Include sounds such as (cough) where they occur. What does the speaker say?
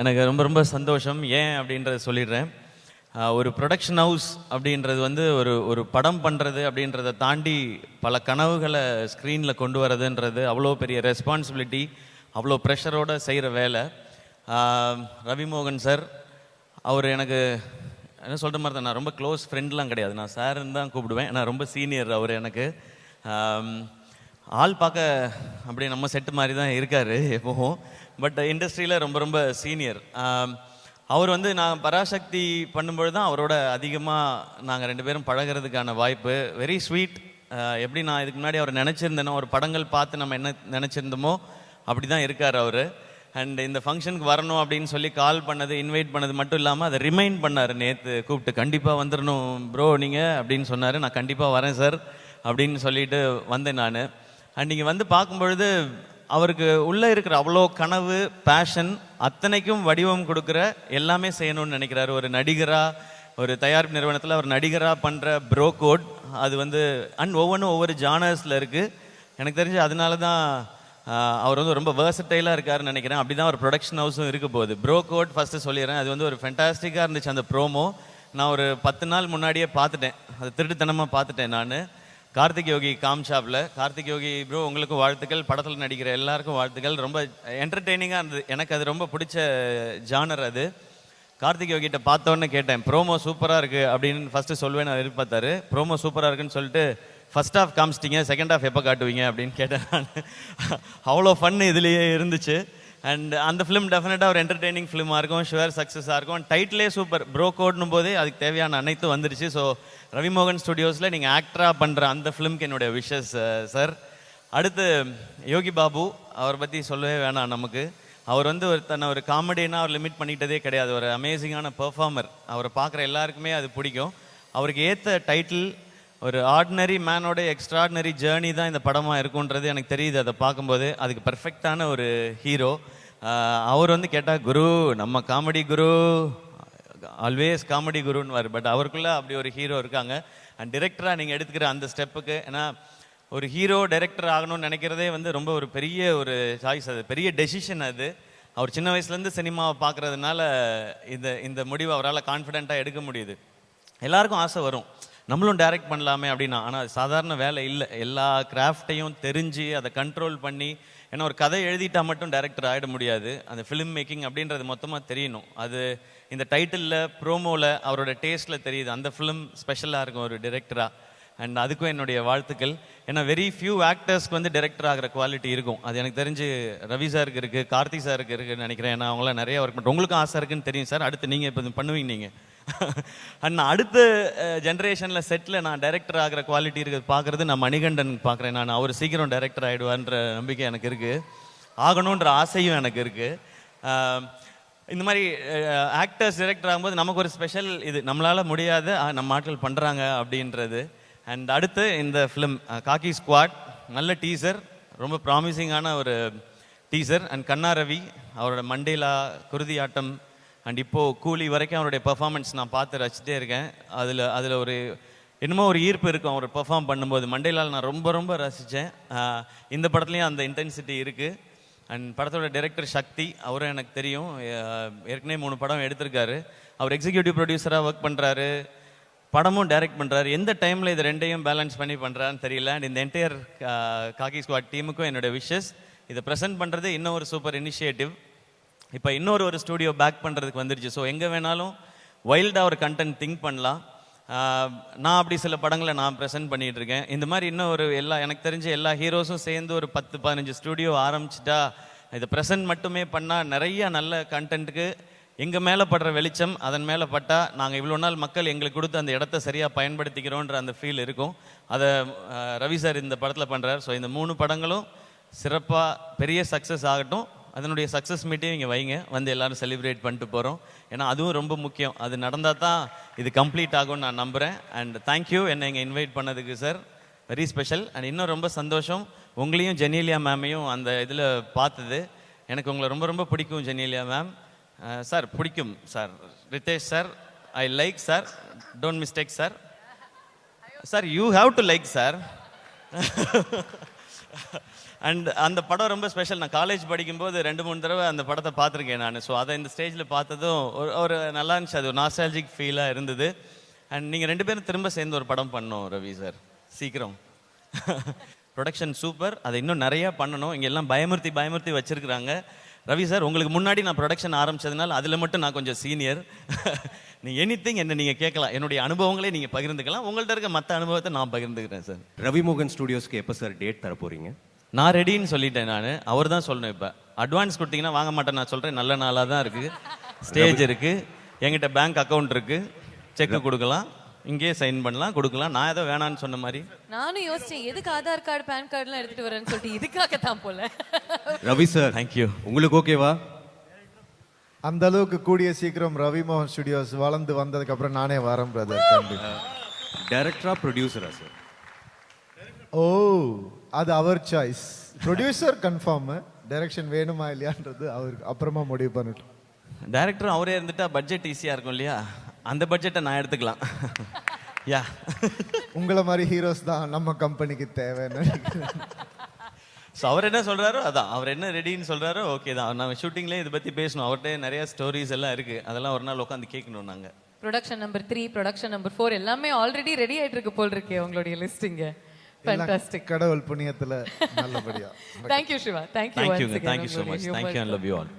எனக்கு ரொம்ப ரொம்ப சந்தோஷம். ஏன் அப்படின்றத சொல்லிடுறேன். ஒரு ப்ரொடக்ஷன் ஹவுஸ் அப்படின்றது வந்து ஒரு ஒரு படம் பண்ணுறது அப்படின்றத தாண்டி பல கனவுகளை ஸ்க்ரீனில் கொண்டு வரதுன்றது அவ்வளோ பெரிய ரெஸ்பான்சிபிலிட்டி அவ்வளோ ப்ரெஷரோடு செய்கிற வேலை. ரவிமோகன் சார் அவர் எனக்கு என்ன சொல்கிற மாதிரி தான் நான் ரொம்ப க்ளோஸ் ஃப்ரெண்ட்லாம் கிடையாது. நான் சாருன்னு தான் கூப்பிடுவேன். நான் ரொம்ப சீனியர் அவர் எனக்கு. ஆள் பார்க்க அப்படியே நம்ம செட்டு மாதிரி தான் இருக்கார் எப்பவும். பட் இண்டஸ்ட்ரியில் ரொம்ப ரொம்ப சீனியர் அவர் வந்து நான் பராசக்தி பண்ணும்பொழுது தான் அவரோட அதிகமாக நாங்கள் ரெண்டு பேரும் பழகுறதுக்கான வாய்ப்பு. வெரி ஸ்வீட் எப்படி நான் இதுக்கு முன்னாடி அவர் நினச்சிருந்தேனோ ஒரு படங்கள் பார்த்து நம்ம என்ன நினச்சிருந்தோமோ அப்படி தான் இருக்கார் அவர். அண்ட் இந்த ஃபங்க்ஷனுக்கு வரணும் அப்படின்னு சொல்லி கால் பண்ணது இன்வைட் பண்ணது மட்டும் இல்லாமல் அதை ரிமைண்ட் பண்ணார் நேற்று கூப்பிட்டு கண்டிப்பாக வந்துடணும் ப்ரோ நீங்கள் அப்படின்னு சொன்னார். நான் கண்டிப்பாக வரேன் சார் அப்படின்னு சொல்லிட்டு வந்தேன் நான். அண்ட் நீங்கள் வந்து பார்க்கும்பொழுது அவருக்கு உள்ளே இருக்கிற அவ்வளோ கனவு பேஷன் அத்தனைக்கும் வடிவம் கொடுக்குற எல்லாமே செய்யணும்னு நினைக்கிறாரு. ஒரு நடிகராக ஒரு தயாரிப்பு நிறுவனத்தில் அவர் நடிகராக பண்ணுற ப்ரோ கோட் அது வந்து அண்ட் ஒவ்வொன்றும் ஒவ்வொரு ஜானர்ஸில் இருக்குது எனக்கு தெரிஞ்சு அதனால தான் அவர் வந்து ரொம்ப வேர்சட்டைலாக இருக்காருன்னு நினைக்கிறேன். அப்படி தான் ஒரு ப்ரொடக்ஷன் ஹவுஸும் இருக்க போகுது. ப்ரோ கோட் ஃபஸ்ட்டு சொல்லிடுறேன். அது வந்து ஒரு ஃபென்டாஸ்டிக்காக இருந்துச்சு அந்த ப்ரோமோ நான் ஒரு பத்து நாள் முன்னாடியே பார்த்துட்டேன். அது திருட்டுத்தனமாக பார்த்துட்டேன் நான். கார்த்திக் யோகி காம் ஷாப்பில் கார்த்திக் யோகி ப்ரோ உங்களுக்கும் வாழ்த்துக்கள். படத்தில் நடிக்கிற எல்லாருக்கும் வாழ்த்துக்கள். ரொம்ப என்டர்டெய்னிங்காக இருந்தது. எனக்கு அது ரொம்ப பிடிச்ச ஜானர் அது. கார்த்திக் யோகிட்ட பார்த்தோன்னே கேட்டேன் ப்ரோமோ சூப்பராக இருக்குது அப்படின்னு ஃபஸ்ட்டு சொல்லுவேன் நான் எதிர்பார்த்தாரு. ப்ரோமோ சூப்பராக இருக்குன்னு சொல்லிட்டு ஃபஸ்ட் ஹாஃப் காமிச்சிட்டிங்க செகண்ட் ஹாஃப் எப்போ காட்டுவீங்க? அப்படின்னு கேட்டேன் நான். அவ்வளோ ஃபன் இதுலேயே இருந்துச்சு. அண்ட் அந்த ஃபிலிம் டெஃபினட்டாக ஒரு என்டர்டெய்னிங் ஃபிலிமாக இருக்கும் ஷுவர் சக்ஸஸாக இருக்கும். டைட்டிலே சூப்பர் ப்ரோ கோட்னும் போதே அதுக்கு தேவையான அனைத்தும் வந்துருச்சு. ஸோ ரவிமோகன் ஸ்டுடியோஸில் நீங்கள் ஆக்டராக பண்ணுற அந்த ஃபிலிம்க்கு என்னுடைய விஷஸ் சார் uh, அடுத்து யோகி பாபு அவரை பற்றி சொல்லவே வேணாம் நமக்கு. அவர் வந்து ஒரு தன்னை ஒரு காமெடினா அவர் லிமிட் பண்ணிக்கிட்டதே கிடையாது. ஒரு அமேசிங்கான பெர்ஃபார்மர் அவரை பார்க்குற எல்லாருக்குமே அது பிடிக்கும். அவருக்கு ஏற்ற டைட்டில் ஒரு ஆர்டினரி மேனோட எக்ஸ்ட்ராடினரி ஜேர்னி தான் இந்த படமாக இருக்குன்றது எனக்கு தெரியுது. அதை பார்க்கும்போது அதுக்கு பர்ஃபெக்டான ஒரு ஹீரோ அவர் வந்து கேட்டால் குரு நம்ம காமெடி குரு ஆல்வேஸ் காமெடி குருன்னுவார். பட் அவருக்குள்ளே அப்படி ஒரு ஹீரோ இருக்காங்க. அண்ட் டிரெக்டராக நீங்கள் எடுத்துக்கிற அந்த ஸ்டெப்புக்கு ஏன்னா ஒரு ஹீரோ டைரக்டர் ஆகணும்னு நினைக்கிறதே வந்து ரொம்ப ஒரு பெரிய ஒரு சாய்ஸ் அது பெரிய டெசிஷன் அது. அவர் சின்ன வயசுலேருந்து சினிமாவை பார்க்கறதுனால இந்த இந்த முடிவை அவரால் கான்ஃபிடெண்ட்டாக எடுக்க முடியுது. எல்லாருக்கும் ஆசை வரும். நம்மளும் டைரக்ட் பண்ணலாமே அப்படின்னா ஆனால் சாதாரண வேலை இல்லை. எல்லா கிராஃப்டையும் தெரிஞ்சு அதை கண்ட்ரோல் பண்ணி ஏன்னா ஒரு கதை எழுதிட்டா மட்டும் டைரக்டர் ஆகிட முடியாது. அந்த ஃபிலிம் மேக்கிங் அப்படின்றது மொத்தமாக தெரியணும். அது இந்த டைட்டிலில் ப்ரோமோவில் அவரோட டேஸ்ட்டில் தெரியுது. அந்த ஃபிலிம் ஸ்பெஷலாக இருக்கும் ஒரு டிரெக்டராக அண்ட் அதுக்கும் என்னுடைய வாழ்த்துக்கள். ஏன்னா வெரி ஃபியூ ஆக்டர்ஸ்க்கு வந்து டைரக்டர் ஆகிற குவாலிட்டி இருக்கும். அது எனக்கு தெரிஞ்சு ரவி சாருக்கு இருக்குது கார்த்தி சாருக்கு இருக்குன்னு நினைக்கிறேன். ஏன்னா அவங்களாம் நிறைய ஒர்க் பண்ணுறோம் உங்களுக்கும் ஆசை இருக்குன்னு தெரியும் சார் அடுத்து நீங்கள் இப்போ பண்ணுவீங்க நீங்கள் அண்ட் அடுத்த ஜென்ரேஷனில் செட்டில் நான் டைரக்டர் ஆகிற குவாலிட்டி இருக்குது பார்க்குறது நான் மணிகண்டன் பார்க்குறேன். நான் அவர் சீக்கிரம் டைரக்டர் ஆகிடுவான்ற நம்பிக்கை எனக்கு இருக்குது ஆகணுன்ற ஆசையும் எனக்கு இருக்குது இந்த மாதிரி ஆக்டர்ஸ் டைரக்டர் ஆகும்போது நமக்கு ஒரு ஸ்பெஷல் இது. நம்மளால் முடியாத நம்ம ஆட்கள் பண்ணுறாங்க அப்படின்றது. அண்ட் அடுத்து இந்த ஃபிலிம் காக்கி ஸ்குவாட் நல்ல டீசர் ரொம்ப ப்ராமிசிங்கான ஒரு டீசர் அண்ட் கண்ணா ரவி அவரோட மண்டேலா குருதி ஆட்டம் அண்ட் இப்போது கூலி வரைக்கும் அவருடைய பெர்ஃபார்மன்ஸ் நான் பார்த்து ரசிச்சிட்டே இருக்கேன். அதில் அதில் ஒரு என்னமோ ஒரு ஈர்ப்பு இருக்கும் அவர் பெர்ஃபார்ம் பண்ணும்போது. மண்டேலால் நான் ரொம்ப ரொம்ப ரசித்தேன் இந்த படத்துலையும் அந்த இன்டென்சிட்டி இருக்குது அண்ட் படத்தோட டைரக்டர் சக்தி அவரும் எனக்கு தெரியும். ஏற்கனவே மூணு படம் எடுத்திருக்காரு. அவர் எக்ஸிக்யூட்டிவ் ப்ரொடியூசராக ஒர்க் பண்ணுறாரு படமும் டைரக்ட் பண்ணுறாரு எந்த டைமில் இது ரெண்டையும் பேலன்ஸ் பண்ணி பண்ணுறான்னு தெரியல. அண்ட் இந்த என்டையர் காக்கி ஸ்குவாட் டீமுக்கும் என்னோட விஷஸ் இதை ப்ரெசென்ட் பண்ணுறது இன்னும் ஒரு சூப்பர் இனிஷியேட்டிவ் இப்போ இன்னொரு ஒரு ஸ்டூடியோ பேக் பண்ணுறதுக்கு வந்துருச்சு. ஸோ எங்கே வேணாலும் வைல்டாக ஒரு கண்டென்ட் திங்க் பண்ணலாம். நான் அப்படி சில படங்களை நான் ப்ரெசென்ட் பண்ணிகிட்ருக்கேன் இருக்கேன். இந்த மாதிரி இன்னும் ஒரு எல்லா எனக்கு தெரிஞ்ச எல்லா ஹீரோஸும் சேர்ந்து ஒரு பத்து பதினஞ்சு ஸ்டூடியோ ஆரம்பிச்சிட்டா இதை ப்ரெசென்ட் மட்டுமே பண்ணால் நிறைய நல்ல கண்டென்ட்டுக்கு எங்கள் மேலே படுற வெளிச்சம் அதன் மேலே பட்டால் நாங்கள் இவ்வளோ நாள் மக்கள் எங்களுக்கு கொடுத்து அந்த இடத்த சரியாக பயன்படுத்திக்கிறோன்ற அந்த ஃபீல் இருக்கும். அதை ரவி சார் இந்த படத்தில் பண்ணுறாரு ஸோ இந்த மூணு படங்களும் சிறப்பாக பெரிய சக்ஸஸ் ஆகட்டும். அதனுடைய சக்ஸஸ் மீட்டே நீங்கள் வைங்க. வந்து எல்லாரும் செலிப்ரேட் பண்ணிட்டு போகிறோம் ஏன்னா அதுவும் ரொம்ப முக்கியம். அது நடந்தால் தான் இது கம்ப்ளீட் ஆகும்னு நான் நம்புகிறேன் அண்ட் தேங்க்யூ என்னை இங்கே இன்வைட் பண்ணதுக்கு சார் வெரி ஸ்பெஷல் அண்ட் இன்னும் ரொம்ப சந்தோஷம். உங்களையும் ஜெனீலியா மேமையும் அந்த இதில் பார்த்தது. எனக்கு உங்களை ரொம்ப ரொம்ப பிடிக்கும் ஜெனீலியா மேம் சார் uh, பிடிக்கும் sir Riteish sir I like sir don't mistake sir sir you have to like sir and அந்த படம் ரொம்ப ஸ்பெஷல் நான் காலேஜ் படிக்கும்போது ரெண்டு மூணு தடவை அந்த படத்தை பார்த்துருக்கேன் நான். ஸோ அதை இந்த ஸ்டேஜில் பார்த்ததும் ஒரு ஒரு நல்லா இருந்துச்சு. அது ஒரு நாஸ்டாலஜிக் ஃபீலாக இருந்தது. அண்ட் நீங்கள் ரெண்டு பேரும் திரும்ப சேர்ந்து ஒரு படம் பண்ணோம் ரவி சார் சீக்கிரம். (laughs) ப்ரொடக்ஷன் சூப்பர் அதை இன்னும் நிறையா பண்ணணும். இங்கே எல்லாம் பயமுறுத்தி பயமுறுத்தி வச்சுருக்குறாங்க. ரவி சார் உங்களுக்கு முன்னாடி நான் ப்ரொடக்ஷன் ஆரம்பிச்சதுனால அதில் மட்டும் நான் கொஞ்சம் சீனியர் நீ எனி திங் என்ன நீங்கள் கேட்கலாம். என்னுடைய அனுபவங்களே நீங்கள் பகிர்ந்துக்கலாம். உங்கள்ட்ட இருக்க மற்ற அனுபவத்தை நான் பகிர்ந்துக்கிறேன் சார். ரவிமோகன் ஸ்டுடியோஸ்க்கு எப்போ சார் டேட் தர போறீங்க? நான் ரெடின்னு சொல்லிட்டேன் நான். அவர் தான் சொல்லணும் இப்போ. அட்வான்ஸ் கொடுத்தீங்கன்னா வாங்க மாட்டேன் நான் சொல்கிறேன் நல்ல நாளாக தான் இருக்குது ஸ்டேஜ் இருக்குது என்கிட்ட பேங்க் அக்கவுண்ட் இருக்குது செக் கொடுக்கலாம். இங்கேயே சைன் பண்ணலாம் கொடுக்கலாம். நான் ஏதோ வேணான்னு சொன்ன மாதிரி. நானும் யோசிச்சேன் எதுக்கு ஆதார் கார்டு பேன் கார்டுலாம் எடுத்துட்டு வரேன்னு சொல்லிட்டு இதுக்காக தான் போல. ரவி சார் தேங்க்யூ உங்களுக்கு ஓகேவா? அந்த அளவுக்கு கூடிய சீக்கிரம் ரவி மோகன் ஸ்டுடியோஸ் வளர்ந்து வந்ததுக்கு அப்புறம் நானே வரேன் பிரதர் கண்டிப்பா. டைரக்டரா ப்ரொடியூசரா சார் ஓ அது அவர் சாய்ஸ் ப்ரொடியூசர் கன்ஃபார்ம் டைரக்ஷன் வேணுமா இல்லையான்றது அவருக்கு அப்புறமா முடிவு பண்ணிட்டோம் டைரக்டரும் அவரே இருந்துட்டா பட்ஜெட் ஈஸியாக இருக்கும் இல்லையா? அந்த பட்ஜெட்டை நான் எடுத்துக்கலாம். யா உங்களை மாதிரி ஹீரோஸ் தான் நம்ம கம்பெனிக்கு தேவைன்னு ஸோ அவர் என்ன சொல்றாரோ அதான். அவர் என்ன ரெடின்னு சொல்றாரோ ஓகே தான். நம்ம ஷூட்டிங்லேயே இதை பற்றி பேசணும். அவர்கிட்ட நிறைய ஸ்டோரிஸ் எல்லாம் இருக்கு. அதெல்லாம் ஒரு நாள் உட்காந்து கேட்கணும் நாங்கள் production number three production number four எல்லாமே ஆல்ரெடி ரெடி ஆயிட்டு இருக்கு போல் இருக்கே உங்களுடைய லிஸ்டிங்க எல்லாம் ஃபேண்டாஸ்டிக் கடவுள் புண்ணியத்துல நல்லபடியா. Thank you Siva thank you தேங்க்யூங்க thank you so much thank you and love you all